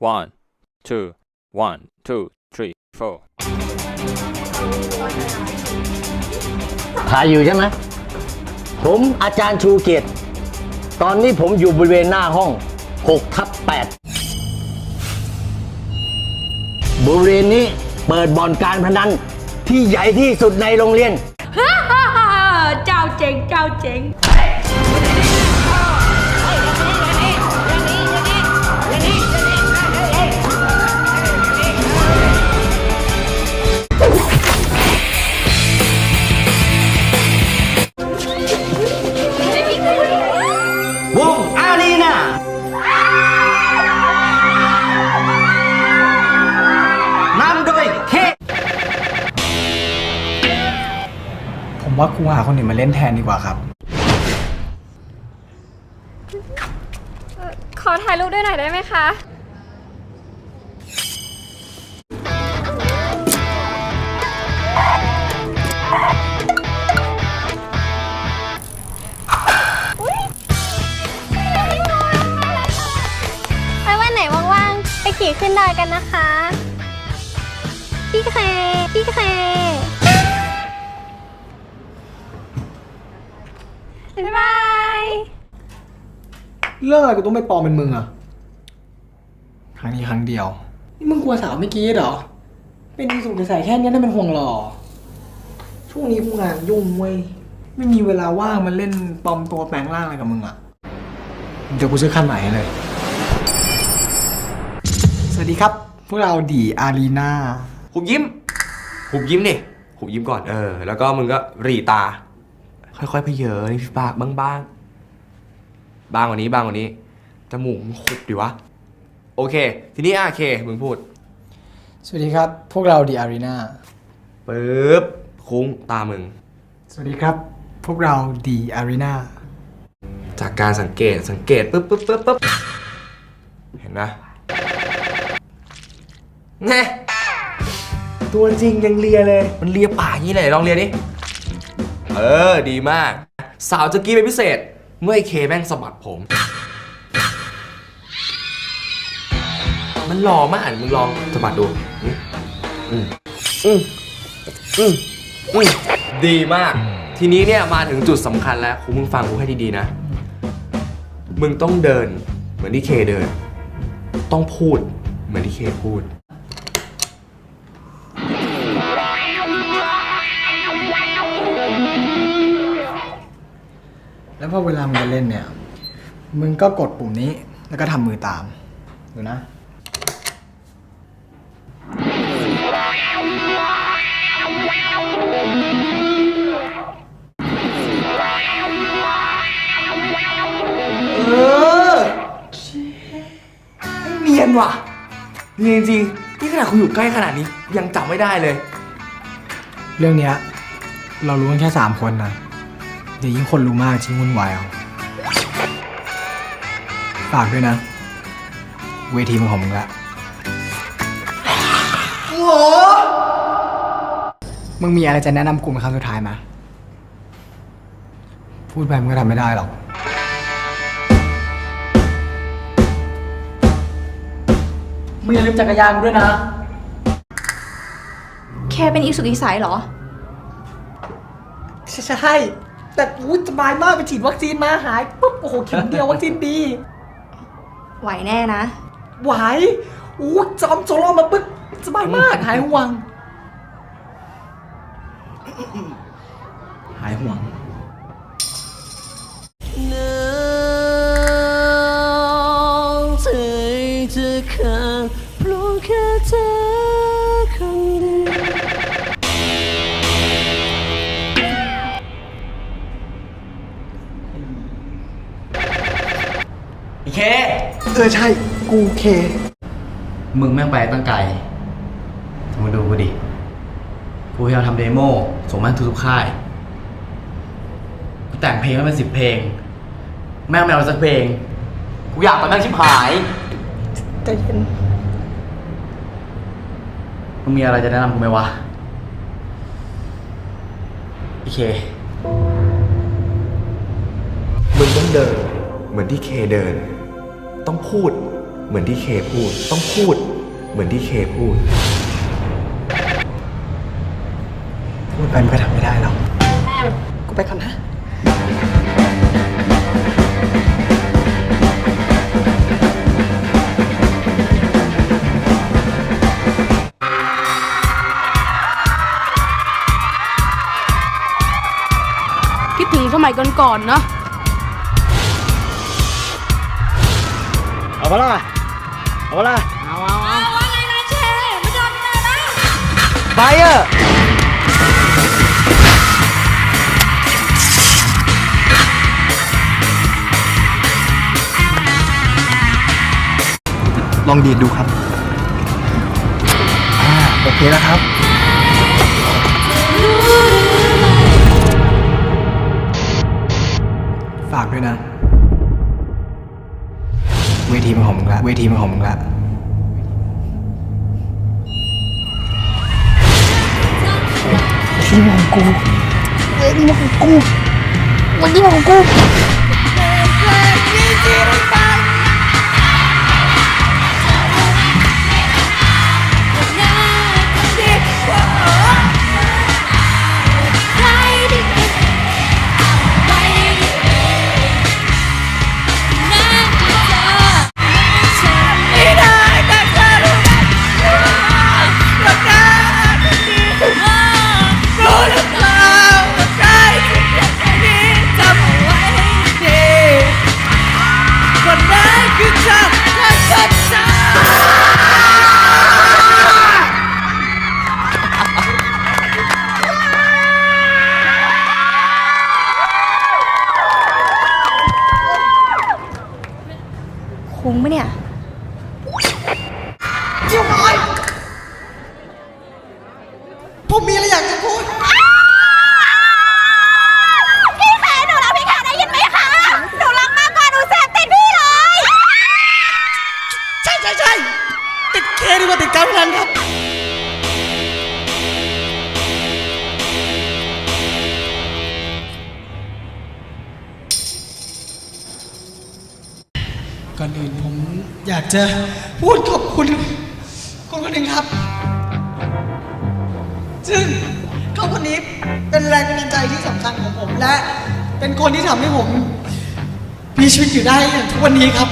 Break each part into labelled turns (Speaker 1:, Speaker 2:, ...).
Speaker 1: one two one two three four
Speaker 2: ถ่ายอยู่ใช่ไหม ผมอาจารย์ชูเกียรติ ตอนนี้ผมอยู่บริเวณหน้าห้อง6ทับ8บริเวณนี้เปิดบ่อนการพนันที่ใหญ่ที่สุดในโรงเรียน
Speaker 3: ฮ่าฮ่าฮ่าเจ้าเจ๋งเจ้าเจ๋ง
Speaker 2: ค
Speaker 4: รูหาคนอื่นมาเล่นแทนดีกว่าครับ
Speaker 5: ขอถ่ายรูปด้วยหน่อยได้ไหมคะ ไปวันไหนว่างๆ ไปขี่ขึ้นดอยกันนะคะ พี่เค พี่เค บ๊ายบาย
Speaker 4: เรื่องอะไรกูต้องไปปลอมเป็นมึงอะครั้งนี้ครั้งเดียว นี่มึงกลัวสาวไม่กรีดเหรอ เป็นอีสุกใส่แค่เนี้ยน่าเป็นห่วงหรอ ช่วงนี้กูงานยุ่งเว้ย ไม่มีเวลาว่างมาเล่นปลอมตัวแปลงร่างอะไรกับมึงอะเดี๋ยวกูซื้อขั้นใหม่ให้เลย สวัสดีครับ พวกเราดีอารีนา
Speaker 6: หุบยิ้ม หุบยิ้มดิหุบยิ้มก่อน เออ แล้วก็มึงก็หรีตา ค่อยๆเพเยอนี่ปากบ้างบ้างๆ บางกว่านี้บางกว่านี้ จมูกมึงขุบดิวะ โอเค ทีนี้อาเคมึงพูด
Speaker 4: สวัสดีครับ พวกเราดีอารีนา
Speaker 6: ปึ๊บ คุ้งตามึง
Speaker 4: สวัสดีครับ พวกเราดีอารีนา
Speaker 6: จากการสังเกตสังเกตปึ๊บปึ๊บปึ๊บปึ๊บเห็นนะแน่ตัวจริงยังเลียเลย มันเลียปากอย่างนี้เลยลองเลียดิ เออดีมาก สาวจะกี้เป็นพิเศษ เมื่อไอเคแม่งสะบัดผม มันหล่อมากมึงลองสะบัดดูอืมอืมอืมอืมอืมดีมาก ทีนี้เนี่ยมาถึงจุดสำคัญแล้วคุณมึงฟังกูให้ดีๆนะ มึงต้องเดินเหมือนที่เคเดิน ต้องพูดเหมือนที่เคพูด
Speaker 4: แล้วพอเวลามึงจะเล่นเนี่ย มึงก็กดปุ่มนี้แล้วก็ทำมือตาม ดูนะ
Speaker 6: เออเนียนว่ะเนียนจริงๆนี่ขนาดคุณอยู่ใกล้ขนาดนี้ยังจับไม่ได้เลย
Speaker 4: เรื่องเนี้ย เรารู้กันแค่สามคนนะ เดี๋ยวยิ่งคนรู้มากชิ้งวุ่นวายเอาฝากด้วยนะ เวทีมันของมึงละโอ้มึงมีอะไรจะแนะนำกูเป็นครั้งสุดท้ายไหมพูดไปมึงก็ทำไม่ได้หรอก มึงอย่าลืมจักรยานกูด้วยนะ
Speaker 3: แค่เป็นอีสุกอีสายเหรอ
Speaker 4: ใช่ แต่อู้สบายมากไปฉีดวัคซีนมาหายปุ๊บโอ้โหเข็มเดียววัคซีนดี
Speaker 3: ไหวแน่นะ
Speaker 4: ไหวอู้จอมโซโลมาปุ๊บสบายมากหายห่วง หายห่วง
Speaker 6: อี เอ
Speaker 4: อใช่กูเค
Speaker 7: มึงแม่งไปตั้งไกลมึงดูกูดิ กูพยายามทำเดโมส่งแม่งทุกๆค่าย กูแต่งเพลงมาเป็นสิบเพลง แม่งไม่เอาสักเพลง กูอยากไปแม่งชิบหาย
Speaker 4: ใจเย็น
Speaker 7: มึงมีอะไรจะแนะนำกูไหมวะ โอเค
Speaker 6: มึงต้องเดิน เหมือนที่เคเดิน ต้องพูด เหมือนที่เคพูด ต้องพูด เหมือนที่เคพูด
Speaker 3: พูดไปมันก็ทำไม่ได้หรอกกูไปก่อนนะ
Speaker 8: คิดถึงสมัยก่อนๆเนาะ
Speaker 4: ปะล่ะเอาปะล่ะ
Speaker 8: เอาเอาเอา
Speaker 9: ว่าไงนะเชไม่โดนเลยนะ
Speaker 4: ไปเออลองดีดดูครับอ่าโอเคแล้วครับ ฝากด้วยนะเว ทีมันของมึงละเวทีมันของมึงละ
Speaker 3: ทีมัของกู
Speaker 10: เวทีมัของกูวัน
Speaker 3: นี้ของกู จะพูดขอบคุณคนคนหนึ่งครับ ซึ่งเขาคนนี้เป็นแรงบันดาลใจที่สำคัญของผมและเป็นคนที่ทำให้ผมมีชีวิตอยู่ได้อย่างทุกวันนี้ครับ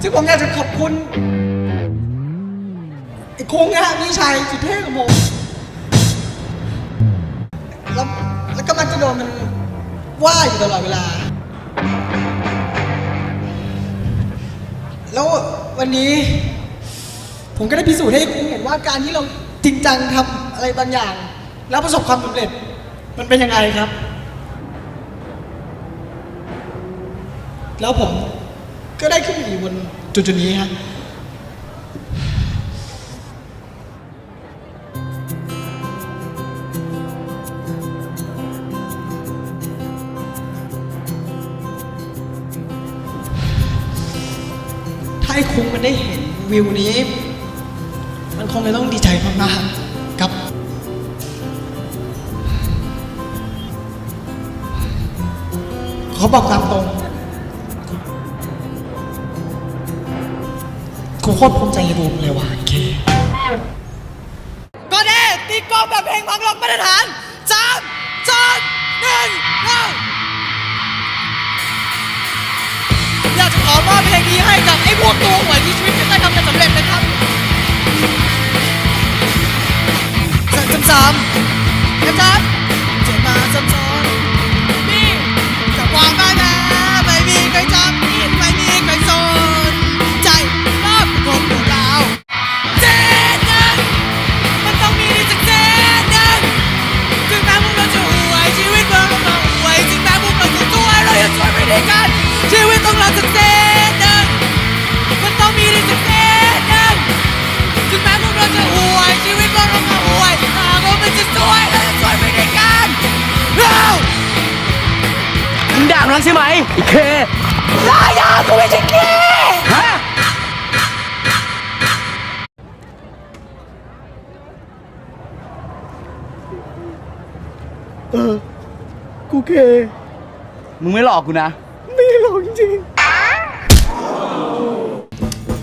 Speaker 3: ซึ่งผมอยากจะขอบคุณไอ้โค้งนะพี่ชายสุดเท่ของผมแล้วแล้วก็มันจะโดนมันว่าอยู่ตลอดเวลา แล้ววันนี้ ผมก็ได้พิสูจน์ให้คุณเห็นว่าการที่เราจริงจังทำอะไรบางอย่าง แล้วประสบความสำเร็จ มันเป็นยังไงครับ แล้วผมก็ได้ขึ้นมาอยู่บนจุดจุดๆนี้ครั มันได้เห็นวิวนี้ มันคงจะต้องดีใจมากๆครับ ขอบอกตามตรงกูโคตรภูมิใจในบูมเลยว่ะเค ก็ได้ตีกลองแบบเพลงพังล็อกมาตรฐานสามสองหนึ่งเริ่มอยากจะขอมอบเพลงนี้ให้กับไอ้พวกตัวหัว สั้นใช่ไหมไอเคลายากูไม่ใช่เคฮะเอ
Speaker 4: อ
Speaker 3: กูเค
Speaker 7: มึงไม่หลอกกูนะ
Speaker 3: ไม่หลอกจริง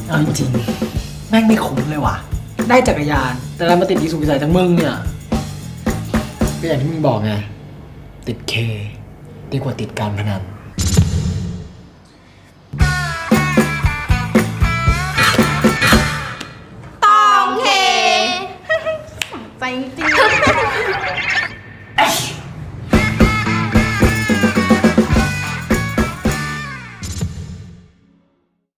Speaker 4: เอาจริงแม่งไม่ข่มเลยว่ะ ได้จักรยาน แต่แล้วมาติดดีสุกิใส่ทั้งมึงเนี่ยก็อย่างที่มึงบอกไง ติดเค ดีกว่าติดการพนัน